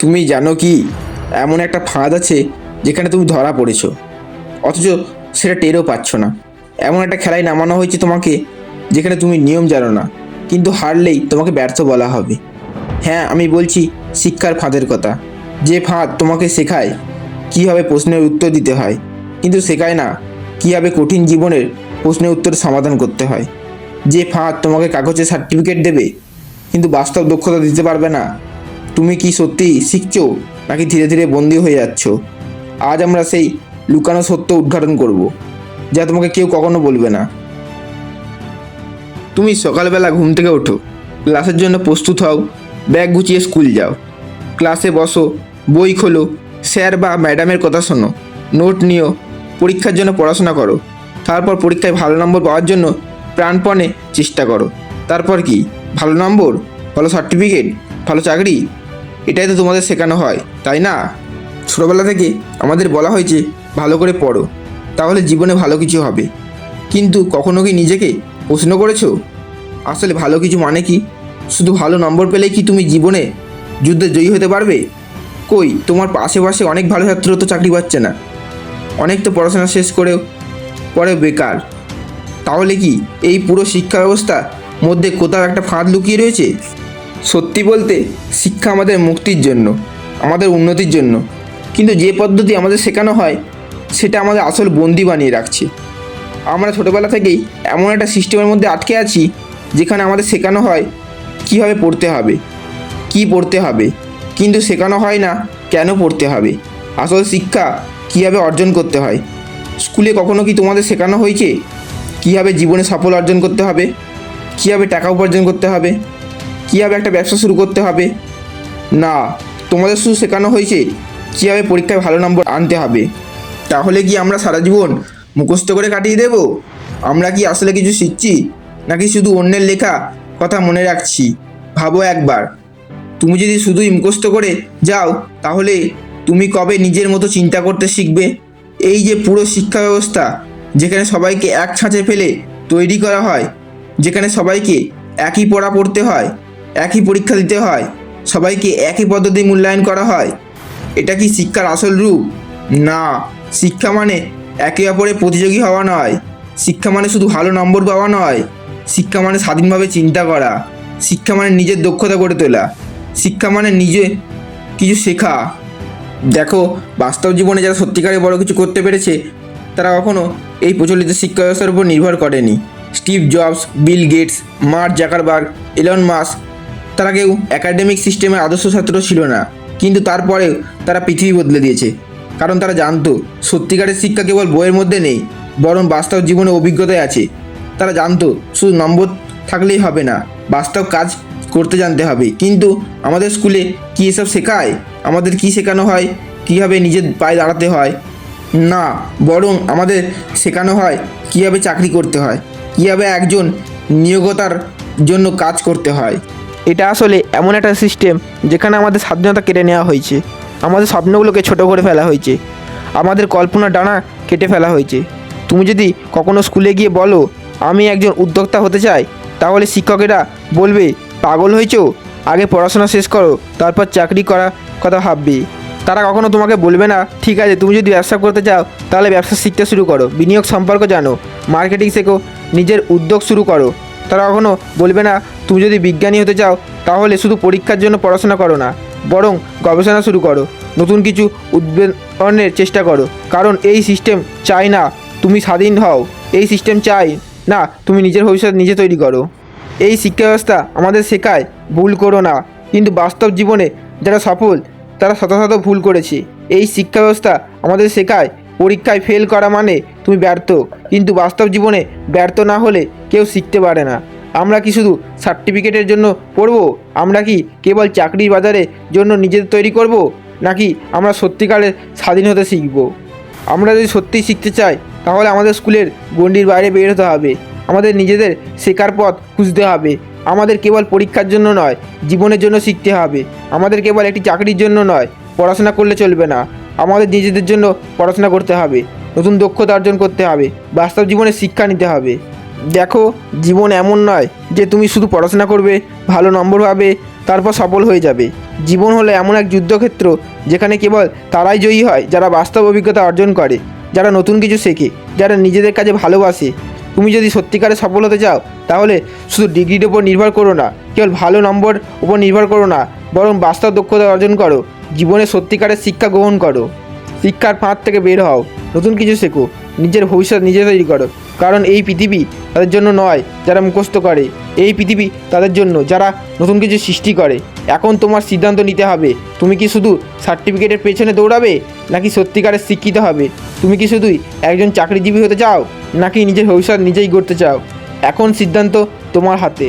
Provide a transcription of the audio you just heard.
তুমি জানো কি, এমন একটা ফাঁদ আছে যেখানে তুমি ধরা পড়েছো। অথচ সেটা টেরও পাচ্ছ না। এমন একটা খেলায় নামানো হয়েছে তোমাকে যেখানে তুমি নিয়ম জানো না, কিন্তু হারলেই তোমাকে ব্যর্থ বলা হবে। হ্যাঁ আমি বলছি শিক্ষার ফাঁদের কথা। যে ফাঁদ তোমাকে শেখায় কীভাবে প্রশ্নের উত্তর দিতে হয়, কিন্তু শেখায় না কীভাবে কঠিন জীবনের প্রশ্নের উত্তর সমাধান করতে হয়। যে ফাঁদ তোমাকে কাগজে সার্টিফিকেট দেবে, কিন্তু বাস্তব দক্ষতা দিতে পারবে না তুমি কি সত্যি শিখছো? নাকি ধীরে ধীরে বন্দি হয়ে যাচ্ছ? আজ আমরা সেই লুকানো সত্য উদ্ঘাটন করব, যা তোমাকে কেউ কখনো বলবে না। তুমি সকালবেলা ঘুম থেকে ওঠো, ক্লাসের জন্য প্রস্তুত হও, ব্যাগ গুছিয়ে স্কুল যাও। ক্লাসে বসো, বই খোলো, স্যার বা ম্যাডামের কথা শোনো, নোট নিও, পরীক্ষার জন্য পড়াশোনা করো, তারপর পরীক্ষায় ভালো নম্বর পাওয়ার জন্য প্রাণপণে চেষ্টা করো। তারপর কি? ভালো নম্বর? ভালো সার্টিফিকেট? ভালো চাকরি? এটাই তো তোমাদের শেখানো হয়, তাই না? ছোটোবেলা থেকে আমাদের বলা হয়েছে ভালো করে পড়ো, তাহলে জীবনে ভালো কিছু হবে। কিন্তু কখনো কি নিজেকে প্রশ্ন করেছ? আসলে ভালো কিছু মানে কি? শুধু ভালো নম্বর পেলেই কি তুমি জীবনে যুদ্ধে জয়ী হতে পারবে? কই, তোমার আশেপাশে অনেক ভালো ছাত্র তো চাকরি পাচ্ছে না। অনেক তো পড়াশোনা শেষ করেও পরে বেকার। তাহলে কি এই পুরো শিক্ষা ব্যবস্থা মধ্যে কোথাও একটা ফাঁদ লুকিয়ে রয়েছে? সত্যি বলতে, শিক্ষা আমাদের মুক্তির জন্য, আমাদের উন্নতির জন্য। কিন্তু যে পদ্ধতি আমাদের শেখানো হয়, সেটা আমাদের আসল বন্দি বানিয়ে রাখছে। আমরা ছোটোবেলা থেকেই এমন একটা সিস্টেমের মধ্যে আটকে আছি, যেখানে আমাদের শেখানো হয়, কীভাবে পড়তে হবে, কি পড়তে হবে। কিন্তু শেখানো হয় না, কেন পড়তে হবে। আসল শিক্ষা কীভাবে অর্জন করতে হয়। স্কুলে কখনো কি তোমাদের শেখানো হয়েছে? কীভাবে জীবনে সফল অর্জন করতে হবে? কীভাবে টাকা উপার্জন করতে হবে? কীভাবে একটা ব্যবসা শুরু করতে হবে? না, তোমাদের শুধু শেখানো হয়েছে কীভাবে পরীক্ষায় ভালো নম্বর আনতে হবে। তাহলে কি আমরা সারা জীবন মুখস্থ করে কাটিয়ে দেব? আমরা কি আসলে কিছু শিখছি, নাকি শুধু অন্যের লেখা কথা মনে রাখছি? ভাবো একবার। তুমি যদি শুধুই মুখস্থ করে যাও, তাহলে তুমি কবে নিজের মতো চিন্তা করতে শিখবে? এই যে পুরো শিক্ষা ব্যবস্থা, যেখানে সবাইকে এক ছাঁচে ফেলে তৈরি করা হয়, যেখানে সবাইকে একই পড়া পড়তে হয় একই পরীক্ষা দিতে হয়। সবাইকে একই পদ্ধতি মূল্যায়ন করা হয়। এটা কি শিক্ষার আসল রূপ? না, শিক্ষা মানে একে অপরের প্রতিযোগী হওয়া নয়। শিক্ষা মানে শুধু ভালো নম্বর পাওয়া নয়। শিক্ষা মানে স্বাধীনভাবে চিন্তা করা। শিক্ষা মানে নিজের দক্ষতা গড়ে তোলা। শিক্ষা মানে নিজে কিছু শেখা। দেখো, বাস্তব জীবনে যারা সত্যিকারে বড় কিছু করতে পেরেছে, তারা কখনো এই প্রচলিত শিক্ষা ব্যবস্থার উপর নির্ভর করেনি। Steve Jobs, Bill Gates, Mark Zuckerberg, Elon Musk তারা কেউ একাডেমিক সিস্টেমের আদর্শ ছাত্র ছিল না। কিন্তু তারপরেও তারা পৃথিবী বদলে দিয়েছে। কারণ তারা জানতো, সত্যিকারের শিক্ষা কেবল বইয়ের মধ্যে নেই, বরং বাস্তব জীবনে অভিজ্ঞতায় আছে। তারা জানতো, শুধু নম্বর থাকলেই হবে না, বাস্তব কাজ করতে জানতে হবে। কিন্তু আমাদের স্কুলে কী এসব শেখায়? আমাদের কি শেখানো হয়? কীভাবে নিজের পায়ে দাঁড়াতে হয়? না, বরং আমাদের শেখানো হয়, কীভাবে চাকরি করতে হয়? কীভাবে একজন নিয়োগতার জন্য কাজ করতে হয়? এটা আসলে এমন একটা সিস্টেম যেখানে আমাদের স্বাধীনতা কেড়ে নেওয়া হয়েছে। আমাদের স্বপ্নগুলোকে ছোট করে ফেলা হয়েছে। আমাদের কল্পনার ডানা কেটে ফেলা হয়েছে। তুমি যদি কখনো স্কুলে গিয়ে বলো, আমি একজন উদ্যোক্তা হতে চাই তাহলে শিক্ষকেরা বলবে, পাগল হয়েছো? আগে পড়াশোনা শেষ করো, তারপর চাকরি করার কথা ভাববে। তারা কখনো তোমাকে বলবে না, ঠিক আছে, তুমি যদি ব্যবসা করতে চাও, তাহলে ব্যবসা শিখতে শুরু করো। বিনিয়োগ সম্পর্ক জানো। মার্কেটিং শেখো। নিজের উদ্যোগ শুরু করো। তারা কখনো বলবে না তুমি যদি বিজ্ঞানী হতে চাও, তাহলে শুধু পরীক্ষার জন্য পড়াশোনা করো না, বরং গবেষণা শুরু করো, নতুন কিছু উদ্ভাবনের চেষ্টা করো, কারণ এই সিস্টেম চায় না তুমি স্বাধীন হও, এই সিস্টেম চাই না তুমি নিজের ভবিষ্যৎ নিজে তৈরি করো। এই শিক্ষা ব্যবস্থা আমাদের শেখায় ভুল করো না, কিন্তু বাস্তব জীবনে যারা সফল, তারা শত শত ভুল করেছে। এই শিক্ষা ব্যবস্থা আমাদের শেখায় পরীক্ষায় ফেল করা মানে তুমি ব্যর্থ, কিন্তু বাস্তব জীবনে ব্যর্থ না হলে কেউ শিখতে পারে না। আমরা কি শুধু সার্টিফিকেটের জন্য পড়ব? আমরা কি কেবল চাকরির বাজারে জন্য নিজেদের তৈরি করব? নাকি আমরা সত্যিকারের স্বাধীন হতে শিখব? আমরা যদি সত্যিই শিখতে চাই, তাহলে আমাদের স্কুলের গণ্ডির বাইরে বের হতে হবে। আমাদের নিজেদের শেখার পথ খুঁজতে হবে। আমাদের কেবল পরীক্ষার জন্য নয়, জীবনের জন্য শিখতে হবে। আমাদের কেবল একটি চাকরির জন্য নয়, পড়াশোনা করলে চলবে না। আমাদের নিজেদের জন্য পড়াশোনা করতে হবে, নতুন দক্ষতা অর্জন করতে হবে, বাস্তব জীবনে শিক্ষা নিতে হবে। দেখো, জীবন এমন নয় যে তুমি শুধু পড়াশোনা করবে, ভালো নম্বর পাবে, তারপর সফল হয়ে যাবে। জীবন হলো এমন এক যুদ্ধক্ষেত্র যেখানে কেবল তারাই জয়ী হয় যারা বাস্তব অভিজ্ঞতা অর্জন করে, যারা নতুন কিছু শেখে, যারা নিজেদের কাজে ভালোবাসে। তুমি যদি সত্যিকারে সফল হতে চাও, তাহলে শুধু ডিগ্রির ওপর নির্ভর করো না, কেবল ভালো নম্বর উপর নির্ভর করো না, বরং বাস্তব দক্ষতা অর্জন করো, জীবনে সত্যিকারের শিক্ষা গ্রহণ করো। শিক্ষার ফাঁদ থেকে বের হও, নতুন কিছু শেখো, নিজের ভবিষ্যৎ নিজে তৈরি করো। কারণ এই পৃথিবী তাদের জন্য নয়, যারা মুখস্থ করে। এই পৃথিবী তাদের জন্য, যারা নতুন কিছু সৃষ্টি করে। এখন তোমার সিদ্ধান্ত নিতে হবে, তুমি কি শুধু সার্টিফিকেটের পেছনে দৌড়াবে, নাকি সত্যিকারের শিক্ষিত হবে? তুমি কি শুধুই একজন চাকরিজীবী হতে চাও, নাকি নিজের ভবিষ্যৎ নিজেই গড়তে চাও? এখন সিদ্ধান্ত তোমার হাতে